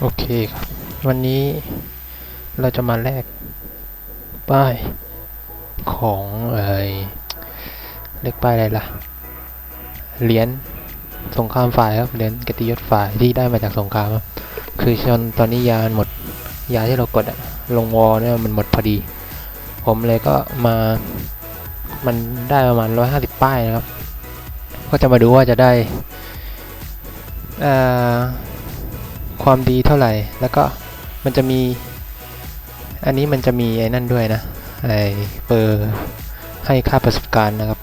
โอเคครับ วันนี้เราจะมาแลกป้ายของเอ้ยเรียกป้ายอะไรล่ะ เหรียญสงครามฝ่ายครับ เหรียญกติยศฝ่ายที่ได้มาจากสงครามครับ คือชนตอนนี้ยานหมด ยาที่เรากดอะลงวอลเนี่ยมันหมดพอดี ผมเลยก็มา มันได้ประมาณ 150 ป้ายนะครับ ก็จะมาดูว่าจะได้อ่อ ความดีเท่าไหร่ แล้วก็มันจะมี อันนี้มันจะมีไอ้นั่นด้วยนะไอเปอร์ให้ค่าประสบการณ์นะครับ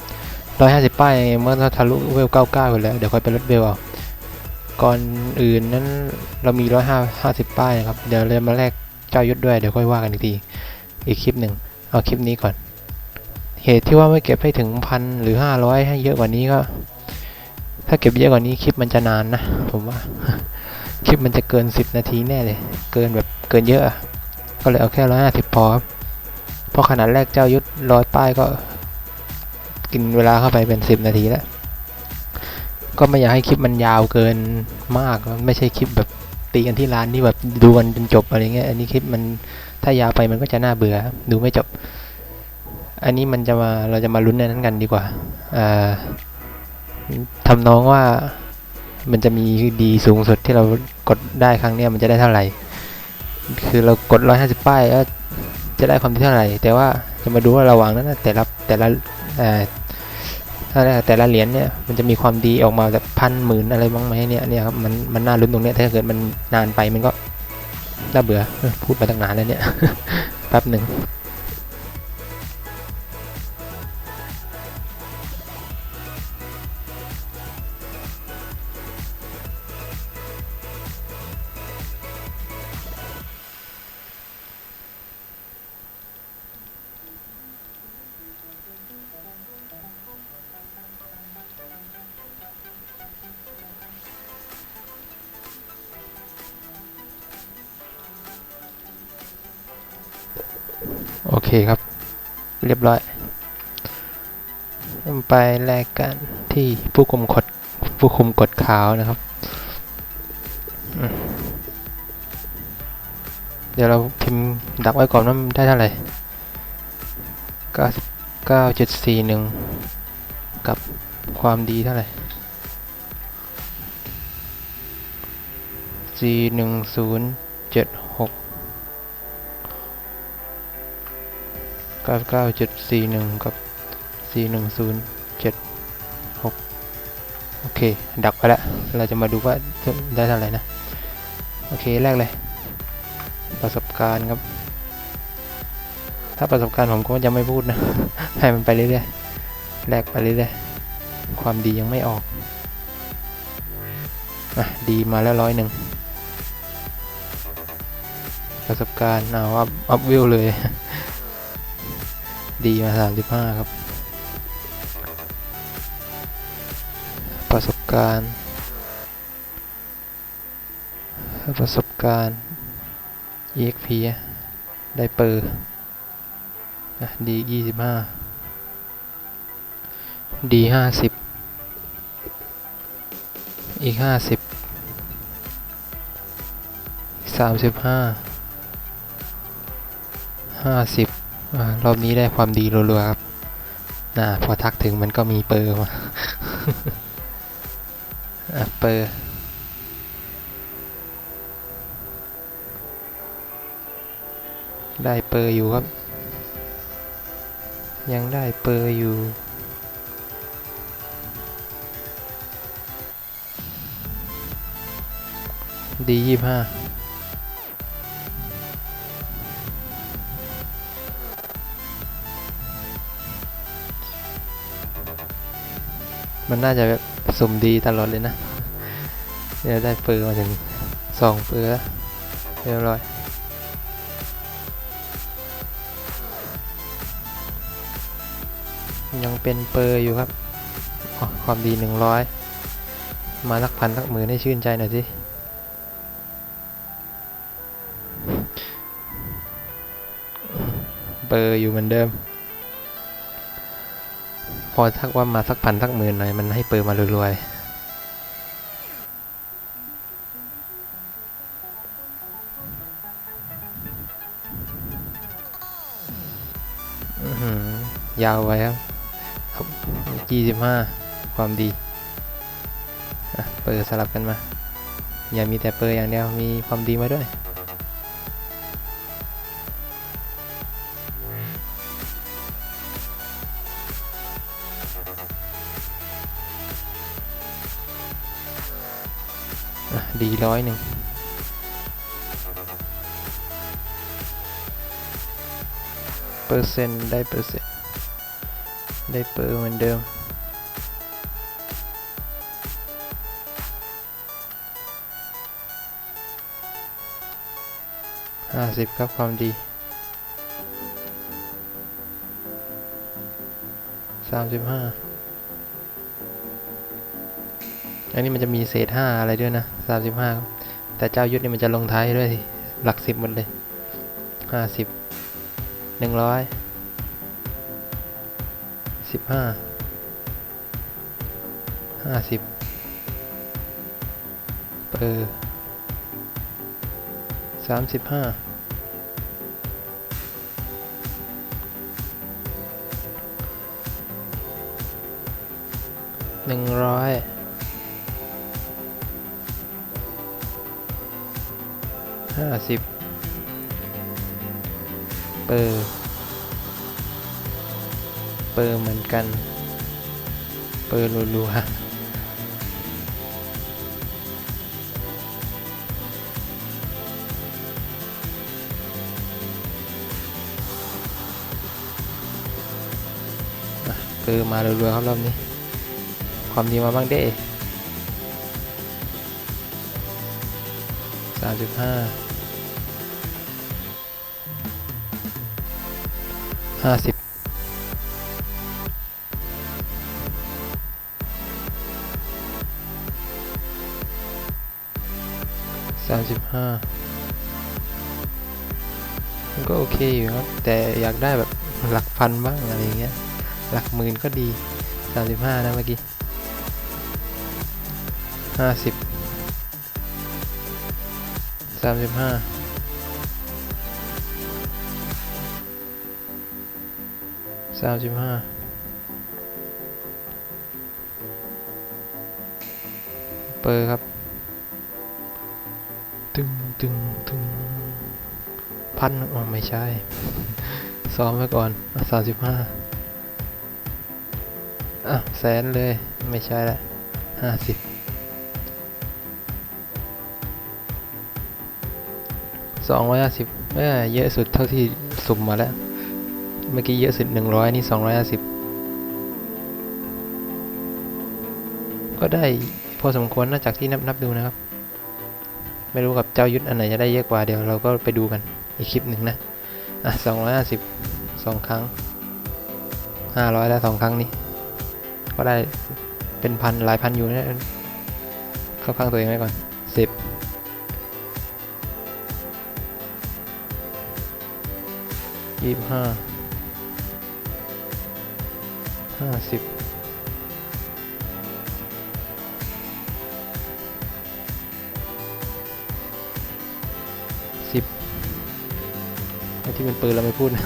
150 ป้ายเมื่อเราทะลุเวล 99ไปแล้ว เดี๋ยวค่อยไปลดเวลเอาก่อนอื่นนั้นเรามี 150 ป้ายนะครับ เดี๋ยวเรามาแลกเจ้ายศด้วย เดี๋ยวค่อยว่ากันอีกที อีกคลิปหนึ่ง เอาคลิปนี้ก่อน เหตุที่ว่าไม่เก็บให้ถึงพันหรือ 500 ให้เยอะกว่านี้ก็ ถ้าเก็บเยอะกว่านี้คลิปมันจะนานนะ ผมว่า คลิปมันจะเกิน 10 นาทีแน่เลย เกินแบบเกินเยอะ ก็เลยเอาแค่150พอครับเพราะขนาดแรกเจ้ายุทธร้อยป้ายก็กินเวลาเข้าไปเป็น 10 นาทีแล้ว ก็ไม่อยากให้คลิปมันยาวเกินมาก ไม่ใช่คลิปแบบตีกันที่ร้านที่แบบดูกันจนจบอะไรเงี้ย อันนี้คลิปมันถ้ายาวไปมันก็จะน่าเบื่อ ดูไม่จบ อันนี้มันจะมาเราจะมาลุ้นในนั้นกันดีกว่าอ่าทำน้องว่า มันจะมีดีสูงสุดที่เรากดได้ครั้งเนี้ยมันจะได้เท่าไหร่ คือเรากด 150 ป้ายก็จะได้ความดีเท่าไหร่ แต่ว่าจะมาดูว่าระหว่างนั้นนะแต่ละแต่ละอ่าแต่ละเหรียญเนี่ยมันจะมีความดีออกมาแบบพันหมื่นอะไรบ้างไหมเนี่ยเนี่ยครับมันมันน่าลุ้นตรงเนี้ยถ้าเกิดมันนานไปมันก็น่าเบื่อเออพูดมาตั้งนานแล้วเนี่ยแป๊บหนึ่ง โอเคครับ เรียบร้อย ไปแลกกันที่ผู้คุมกดผู้คุมกดขาวนะครับ เดี๋ยวเราพิมพ์ดักไว้ก่อนว่าได้เท่าไหร่เก้าเก้าจุดสี่หนึ่งกับความดีเท่าไหร่สี่ หนึ่งศูนย์เจ็ดหกเก้าเก้าเจ็ดสี่หนึ่งกับสี่หนึ่งศูนย์เจ็ดหกโอเค ดักไปแล้ว เราจะมาดูว่าจะได้เท่าไหร่นะ โอเค แรกเลย ประสบการณ์ครับ ถ้าประสบการณ์ผมก็จะไม่พูดนะ ให้มันไปเรื่อยๆ แลกไปเรื่อยๆ ความดียังไม่ออกอะดีมาแล้วร้อยหนึ่งประสบการณ์เอาอัพอัพวิวเลย ดีมา 35 ครับ ประสบการณ์ ประสบการณ์ exp ได้เปอร์ดี 25 ดี 50 อีก 50 35 50 รอบนี้ได้ความดีรัวๆครับนะพอทักถึงมันก็มีเปอร์มาอะเปอร์ได้เปอร์อยู่ครับ ยังได้เปอร์อยู่ดียี่ห้า มันน่าจะแบบสุ่มดีตลอดเลยนะเดี๋ยวได้เปือมาถึงสองเปือเรียบร้อยยังเป็นเปอร์อยู่ครับ ความดีหนึ่งร้อยมาสักพันสักหมื่นให้ชื่นใจหน่อยสิ เปอร์อยู่เหมือนเดิม พอทักว่ามาสักพันสักหมื่นหน่อยมันให้เปิดมารวยๆยาวไว้ครับยี่สิบห้าความดีเปิดสลับกันมา อย่ามีแต่เปิดอย่างเดียว มีความดีมาด้วย ดีร้อยหนึ่งเปอร์เซ็นต์ได้เปอร์เซ็นต์ได้เปอร์เหมือนเดิมห้าสิบครับความดีสามสิบห้า อันนี้มันจะมีเศษห้าอะไรด้วยนะสามสิบห้าแต่เจ้ายุทธนี่มันจะลงท้ายด้วยหลักสิบหมดเลยห้าสิบหนึ่งร้อยสิบห้าห้าสิบเปอร์สามสิบห้าหนึ่งร้อย ห้าสิบเปอร์เปอร์เหมือนกัน เปอร์รัวๆเออมาเรัวๆครับรอบนี้ ความดีมาบ้างเด้สามสิบห้า ห้าสิบสามสิบห้ามันก็โอเคอยู่ครับ แต่อยากได้แบบหลักพันบ้างอะไรเงี้ย หลักหมื่นก็ดีสามสิบห้านะเมื่อกี้ห้าสิบสามสิบห้า สามสิบห้าเปอร์ครับ ตึงตึงตึงพันอ๋อไม่ใช่ ซ้อมไว้ก่อนสามสิบห้าอะ แสนเลย ไม่ใช่ละห้าสิบสองร้อยห้าสิบเอ้ยเยอะสุดเท่าที่สุ่มมาแล้ว เมื่อกี้เยอะสุดหนึ่งร้อยนี่สองร้อยห้าสิบก็ได้พอสมควรนะจากที่นับนับดูนะครับ ไม่รู้กับเจ้ายุทธอันไหนจะได้เยอะกว่าเดี๋ยวเราก็ไปดูกันอีกคลิปหนึ่งนะ อะสองร้อยห้าสิบสองครั้งห้าร้อยแล้วสองครั้งนี้ ก็ได้เป็นพันหลายพันอยู่นะเข้าข้างตัวเองไว้ก่อนสิบยี่ห้า ห้าสิบสิบไอ้ที่เป็นปืนเราไม่พูดนะ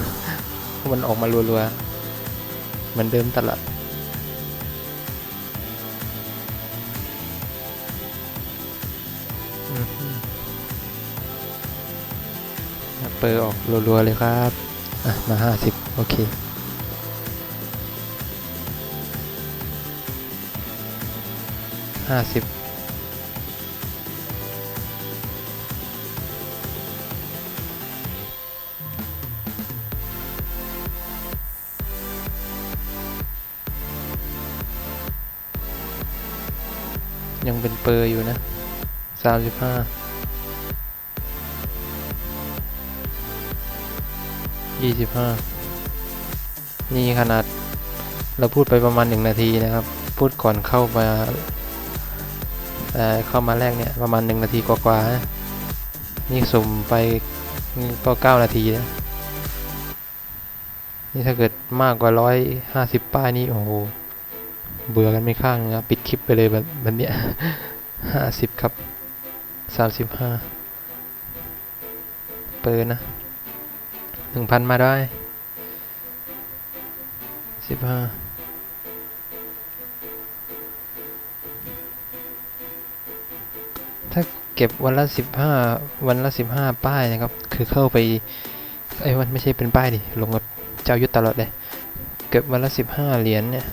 เพราะมันออกมารัวๆ เหมือนเดิมตลอดเปิดออกรัวๆเลยครับอะมาห้าสิบโอเค ห้าสิบยังเป็นเปอร์อยู่นะสามสิบห้ายี่สิบห้านี่ขนาดเราพูดไปประมาณหนึ่งนาทีนะครับ พูดก่อนเข้ามา เอ่เข้ามาแรกเนี่ยประมาณหนึ่งนาทีกว่าๆนี่สุ่มไปนี่ก็เก้านาทีแล้วนี่ถ้าเกิดมากกว่าร้อยห้าสิบป้ายนี่โอ้โหเบื่อกันไม่ข้างนะปิดคลิปไปเลยแบบแบบเนี้ยห้าสิบครับสามสิบห้าเปิดนะหนึ่งพันมาได้สิบห้า ถ้าเก็บวันละสิบห้าวันละสิบห้าป้ายนะครับ คือเข้าไปไอ้วันไม่ใช่เป็นป้ายดิ ลงกับเจ้ายุทธตลอดเลย เก็บวันละสิบห้าเหรียญเนี่ย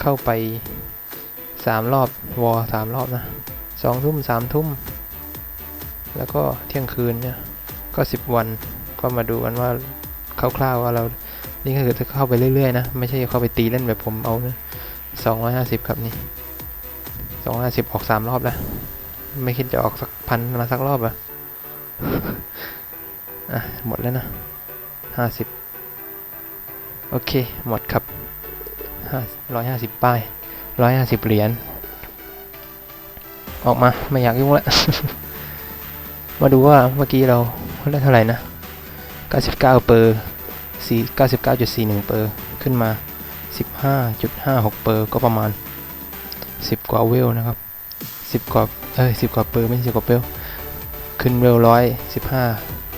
เข้าไปสามรอบ วอสามรอบนะสองทุ่มสามทุ่ม แล้วก็เที่ยงคืนเนี่ย ก็สิบวัน ก็มาดูกันว่าคร่าวๆว่าเรา นี่ก็คือจะเข้าไปเรื่อยๆนะ ไม่ใช่เข้าไปตีเล่นแบบผมเอาสองร้อยห้าสิบครับนี่ องห้าสิบออกสามรอบแล้ว ไม่คิดจะออกสักพันมาสักรอบอะอะ หมดแล้วนะห้าสิบโอเค หมดครับห้าร้อยห้าสิบป้ายร้อยห้าสิบเหรียญ ออกมา ไม่อยากยุ่งละ มาดูว่าเมื่อกี้เราได้เท่าไหร่นะ 99เปอร์4 99.41 เปอร์ ขึ้นมา 15.56 เปอร์ ก็ประมาณ 10 กว่าเวลนะครับ 10 กว่าเอ้ย10กว่าเปอร์ไม่ใช่10กว่าเวลขึ้นเวลร้อย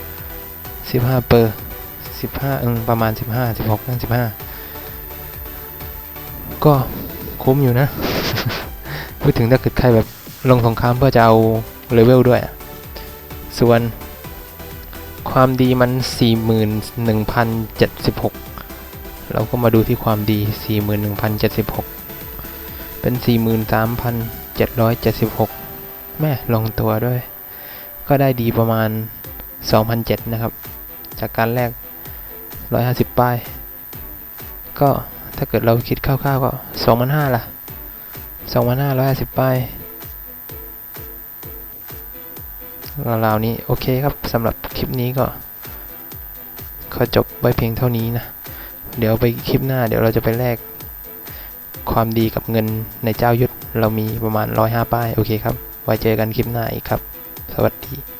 15 15เปอร์15เออประมาณ15 16นั่น15ก็คุ้มอยู่นะพูดถึงถ้าเกิดใครแบบลงสงครามเพื่อจะเอาเลเวลด้วย ส่วนความดีมัน 41,076 เราก็มาดูที่ความดี 41,076 เป็น 43,776 แม่ลงตัวด้วย ก็ได้ดีประมาณ 2,007นะครับ จากการแลก150 ป้าย ก็ถ้าเกิดเราคิดคร่าวๆก็ 2,500ล่ะ 2,550 ป้ายราวๆนี้ โอเคครับสำหรับคลิปนี้ก็ขอจบไว้เพียงเท่านี้นะ เดี๋ยวไปคลิปหน้าเดี๋ยวเราจะไปแลก ความดีกับเงินในเจ้ายุทธเรามีประมาณ 105 ป้าย โอเคครับ ไว้เจอกันคลิปหน้าอีกครับ สวัสดี